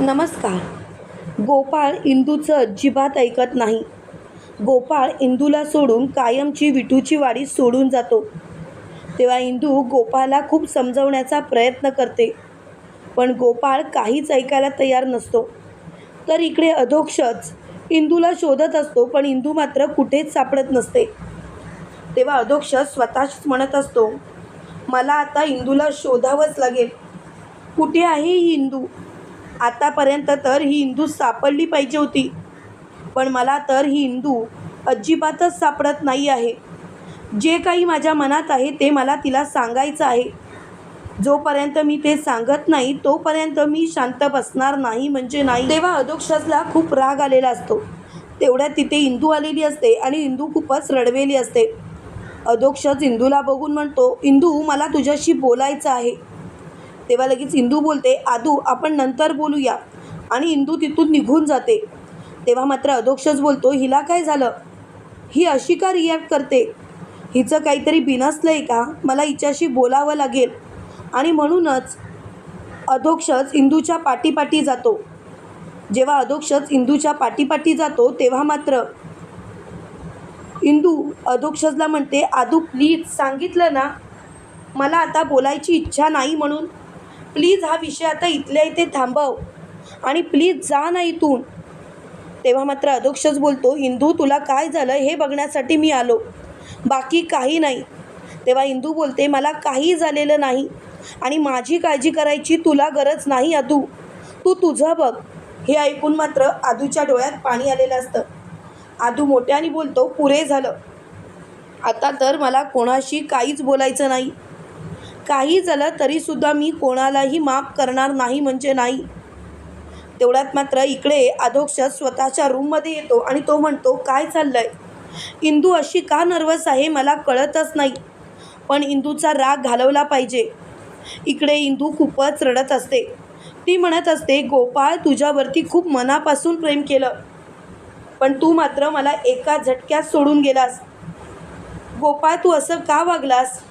नमस्कार. गोपाळ इंदूचं अजिबात ऐकत नाही. गोपाळ इंदूला सोडून कायमची विठूची वाडी सोडून जातो. तेव्हा इंदू गोपाळला खूप समजवण्याचा प्रयत्न करते. पण गोपाळ काहीच ऐकायला तयार नसतो. तर इकडे अधोक्षच इंदूला शोधत असतो पण इंदू मात्र कुठेच सापडत नसते. तेव्हा अधोक्ष स्वतःच म्हणत असतो मला आता इंदूला शोधावंच लागेल. कुठे आहे ही इंदू आतापर्यंत तर ही इंदू सापडली पाहिजे होती. पण मला तर ही इंदू अजिबातच सापडत नाही आहे. जे काही माझ्या मनात आहे ते मला तिला सांगायचं आहे. जोपर्यंत मी ते सांगत नाही तोपर्यंत मी शांत बसणार नाही म्हणजे नाही. तेव्हा अधोक्षजला खूप राग आलेला असतो. तेवढ्यात तिथे इंदू आलेली असते आणि इंदू खूपच रडवेली असते. अधोक्षज इंदूला बघून म्हणतो इंदू मला तुझ्याशी बोलायचं आहे. तेव्हा लगेच इंदू बोलते आदू आपण नंतर बोलूया. आणि इंदू तिथून निघून जाते. तेव्हा मात्र अधोक्षच बोलतो हिला काय झालं? ही अशी का रिॲक्ट करते? हिचं काहीतरी बिनसलं आहे का? मला हिच्याशी बोलावं लागेल. आणि म्हणूनच अधोक्षच इंदूच्या पाठीपाठी जातो. जेव्हा अधोक्षच इंदूच्या पाठीपाठी जातो तेव्हा मात्र इंदू अधोक्षजला म्हणते आदू प्लीज सांगितलं ना? मला आता बोलायची इच्छा नाही म्हणून. प्लीज हा विषय आता इथल्या इथे थांबव. आणि प्लीज जा ना इथून. तेव्हा मात्र अधोक्षच बोलतो हिंदू तुला काय झालं हे बघण्यासाठी मी आलो. बाकी काही नाही. तेव्हा इंदू बोलते मला काही झालेलं नाही. आणि माझी काळजी करायची तुला गरज नाही अदू. तू तुझं बघ. हे ऐकून मात्र आदूच्या डोळ्यात पाणी आलेलं असतं. आदू मोठ्याने बोलतो पुरे झालं. आता तर मला कोणाशी काहीच बोलायचं नाही. काही झालं तरीसुद्धा मी कोणालाही माफ करणार नाही म्हणजे नाही. तेवढ्यात मात्र इकडे अधोक्ष स्वतःच्या रूममध्ये येतो आणि तो म्हणतो काय चाललंय? इंदू अशी का नर्वस आहे मला कळतच नाही. पण इंदूचा राग घालवला पाहिजे. इकडे इंदू खूपच रडत असते. ती म्हणत असते गोपाळ तुझ्यावरती खूप मनापासून प्रेम केलं. पण तू मात्र मला एका झटक्यात सोडून गेलास. गोपाळ तू असं का वागलास?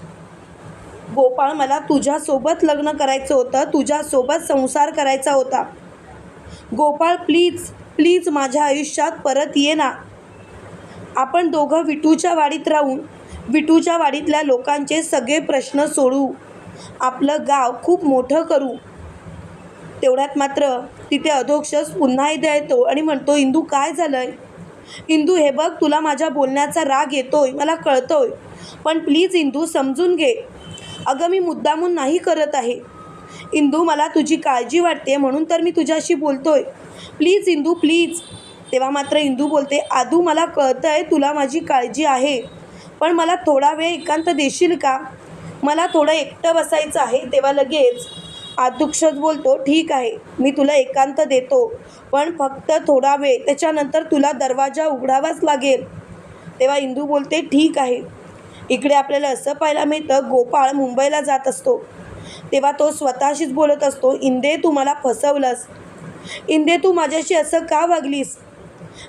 गोपाळ मला तुझ्यासोबत लग्न करायचं होतं तुझ्यासोबत संसार करायचा होता. गोपाळ प्लीज प्लीज माझ्या आयुष्यात परत ये ना. आपण दोघं विटूच्या वाडीत राहून विटूच्या वाडीतल्या लोकांचे सगळे प्रश्न सोडवू आपलं गाव खूप मोठं करू. तेवढ्यात मात्र तिथे अधोक्षस पुन्हा एकदा येतो आणि म्हणतो इंदू काय झालंय? इंदू हे बघ तुला माझ्या बोलण्याचा राग येतोय मला कळतोय. पण प्लीज इंदू समजून घे. अगं मी मुद्दामून नाही करत आहे. इंदू मला तुझी काळजी वाटते म्हणून तर मी तुझ्याशी बोलतोय. Please Indu please. तेव्हा मात्र इंदू बोलते आदू मला कळतं आहे तुला माझी काळजी आहे पण मला थोडा वेळ एकांत देशील का? मला थोडं एकटं बसायचं आहे तेव्हा लगेच आदुक्षच बोलतो ठीक आहे मी तुला एकांत देतो पण फक्त थोडा वेळ त्याच्यानंतर तुला दरवाजा उघडावाच लागेल. तेव्हा इंदू बोलते ठीक आहे. इकडे आपल्याला असं पाहायला मिळतं गोपाळ मुंबईला जात असतो. तेव्हा तो स्वतःशीच बोलत असतो इंदे तू मला फसवलंस. इंदे तू माझ्याशी असं का वागलीस?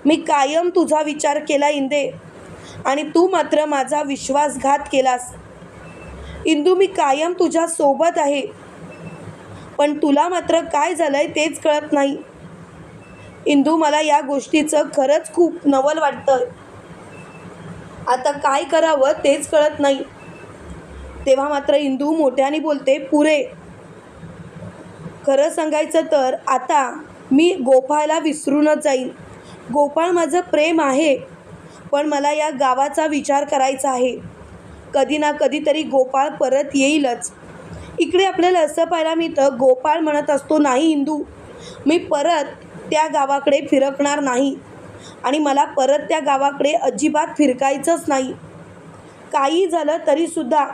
मी कायम तुझा विचार केला इंदे. आणि तू मात्र माझा विश्वासघात केलास. इंदू मी कायम तुझ्या सोबत आहे. पण तुला मात्र काय झालंय तेच कळत नाही. इंदू मला या गोष्टीचं खरंच खूप नवल वाटतं आता काय करावं तेच कळत नाही. तेव्हा मात्र इंदू मोठ्याने बोलते पुरे खरं सांगायचं तर आता मी गोपाळला विसरूनच जाईल गोपाळ माझं प्रेम आहे पण मला या गावाचा विचार करायचा आहे. कधी ना कधीतरी गोपाळ परत येईलच. इकडे आपल्याला असं पाहायला मिळतं गोपाळ म्हणत असतो नाही इंदू मी परत त्या गावाकडे फिरकणार नाही. आणि मला परत त्या गावाकडे अजिबात फिरकायचंच नाही. काही झालं तरीसुद्धा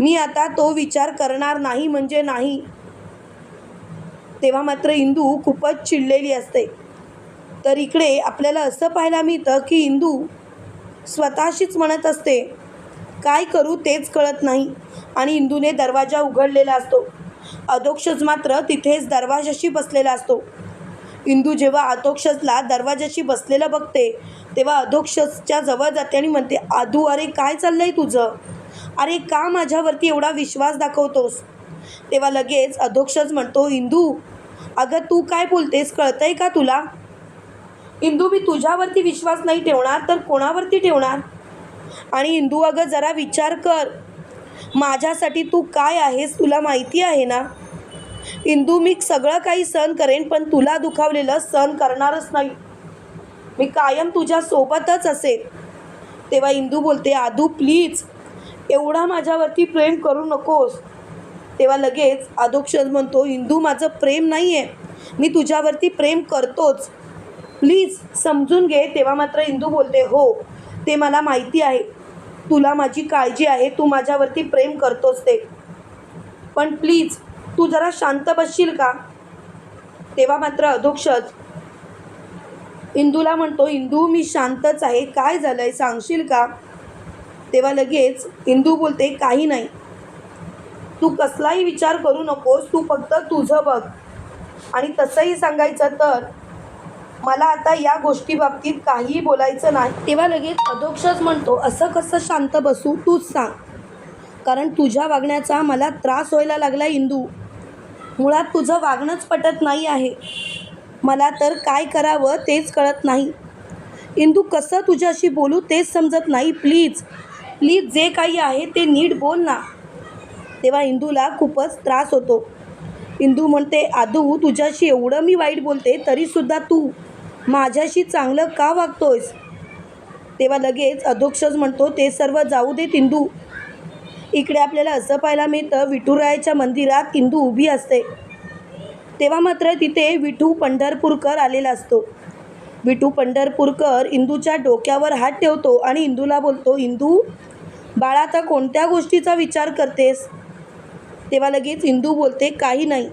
मी आता तो विचार करणार नाही म्हणजे नाही. तेव्हा मात्र इंदू खूपच चिडलेली असते. तर इकडे आपल्याला असं पाहायला मिळतं की इंदू स्वतःशीच म्हणत असते काय करू तेच कळत नाही. आणि इंदूने दरवाजा उघडलेला असतो. अधोक्षज मात्र तिथेच दरवाजाशी बसलेला असतो. इंदू जेव्हा अधोक्षजला दरवाजाशी बसलेलं बघते तेव्हा अधोक्षसच्या जवळ जाते आणि म्हणते आधू अरे काय चाललंय तुझं? अरे का माझ्यावरती एवढा विश्वास दाखवतोस? तेव्हा लगेच अधोक्षज म्हणतो इंदू अगं तू काय बोलतेस? कळतंय का तुला? इंदू मी तुझ्यावरती विश्वास नाही ठेवणार तर कोणावरती ठेवणार? आणि इंदू अगं जरा विचार कर माझ्यासाठी तू काय आहेस तुला माहिती आहे ना? इंदू मी सगळं काही सहन करेन पण तुला दुखावलेलं सहन करणारच नाही. मी कायम तुझ्या सोबतच असेल तेव्हा इंदू बोलते आदू प्लीज एवढा माझ्यावरती प्रेम करू नकोस. तेव्हा लगेच आदोक्षर म्हणतो इंदू माझं प्रेम नाही आहे मी तुझ्यावरती प्रेम करतोच. प्लीज समजून घे. तेव्हा मात्र इंदू बोलते हो ते मला माहिती आहे. तुला माझी काळजी आहे तू माझ्यावरती प्रेम करतोस ते. पण प्लीज तू जरा शांत बसशील का? तेव्हा मात्र अधोक्षज इंदूला म्हणतो इंदू मी शांतच आहे. काय झालं आहे सांगशील का? तेव्हा लगेच इंदू बोलते काही नाही. तू कसलाही विचार करू नकोस. तू फक्त तुझं बघ. आणि तसंही सांगायचं तर मला आता या गोष्टी बाबतीत काहीही बोलायचं नाही. तेव्हा लगेच अधोक्षच म्हणतो असं कसं शांत बसू? तूच सांग. कारण तुझ्या वागण्याचा मला त्रास व्हायला लागला इंदू. मुळात तुझं वागणंच पटत नाही आहे. मला तर काय करावं तेच कळत नाही. इंदू कसं तुझ्याशी बोलू तेच समजत नाही. प्लीज प्लीज जे काही आहे ते नीट बोल ना. तेव्हा इंदूला खूपच त्रास होतो. इंदू म्हणते आदू तुझ्याशी एवढं मी वाईट बोलते तरीसुद्धा तू माझ्याशी चांगलं का वागतोयस? तेव्हा लगेच अधोक्षज म्हणतो ते सर्व जाऊ देत इंदू. इकडे आपल्याला असं पाहायला मिळतं विठुरायाच्या मंदिरात इंदू उभी असते. तेव्हा मात्र तिथे विठू पंढरपूरकर आलेला असतो. विठू पंढरपूरकर इंदूच्या डोक्यावर हात ठेवतो आणि इंदूला बोलतो इंदू बाळा आता कोणत्या गोष्टीचा विचार करतेस? तेव्हा लगेच इंदू बोलते काही नाही.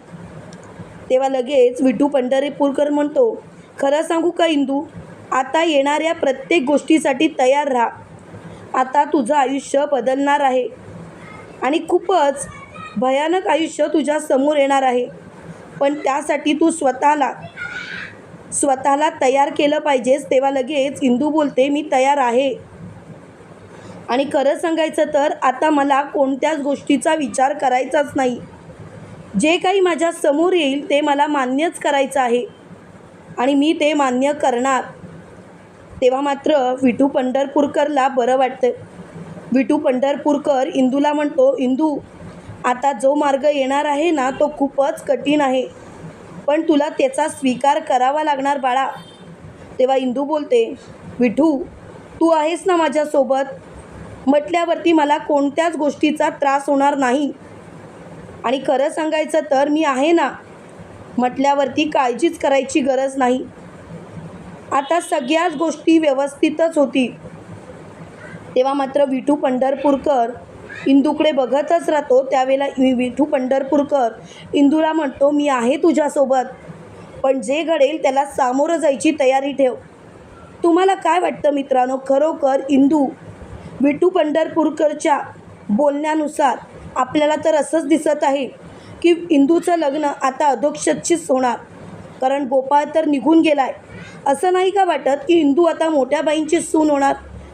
तेव्हा लगेच विठू पंढरपूरकर म्हणतो खरं सांगू का इंदू आता येणाऱ्या प्रत्येक गोष्टीसाठी तयार राहा. आता तुझं आयुष्य बदलणार आहे. आणि खूपच भयानक आयुष्य तुझ्या समोर येणार आहे. पण त्यासाठी तू स्वतःला स्वतःला तयार केलं पाहिजेस तेव्हा लगेच इंदू बोलते मी तयार आहे. आणि खरं सांगायचं तर आता मला कोणत्याच गोष्टीचा विचार करायचाच नाही. जे काही माझ्यासमोर येईल ते मला मान्यच करायचं आहे. आणि मी ते मान्य करणार. तेव्हा मात्र विठू पंढरपूरकरला बरं वाटतं. विठू पंढरपूरकर इंदूला म्हणतो इंदू आता जो मार्ग येणार आहे ना तो खूपच कठीण आहे. पण तुला त्याचा स्वीकार करावा लागणार बाळा. तेव्हा इंदू बोलते विठू तू आहेस ना माझ्यासोबत. म्हटल्यावरती मला कोणत्याच गोष्टीचा त्रास होणार नाही. आणि खरं सांगायचं तर मी आहे ना म्हटल्यावरती काळजीच करायची गरज नाही. आता सगळ्याच गोष्टी व्यवस्थितच होती. तेव्हा मात्र विठू पंढरपूरकर इंदूकडे बघतच राहतो. त्यावेळेला विठू पंढरपूरकर इंदूला म्हणतो मी आहे तुझ्यासोबत पण जे घडेल त्याला सामोरं जायची तयारी ठेव. तुम्हाला काय वाटतं मित्रांनो? खरोखर इंदू विठू पंढरपूरकरच्या बोलण्यानुसार आपल्याला तर असंच दिसत आहे की इंदूचं लग्न आता अधोक्षतशीच होणार. कारण गोपाळ तर निघून गेला आहे असं नाही का वाटत की इंदू आता मोठ्या बाईंची सून होणार?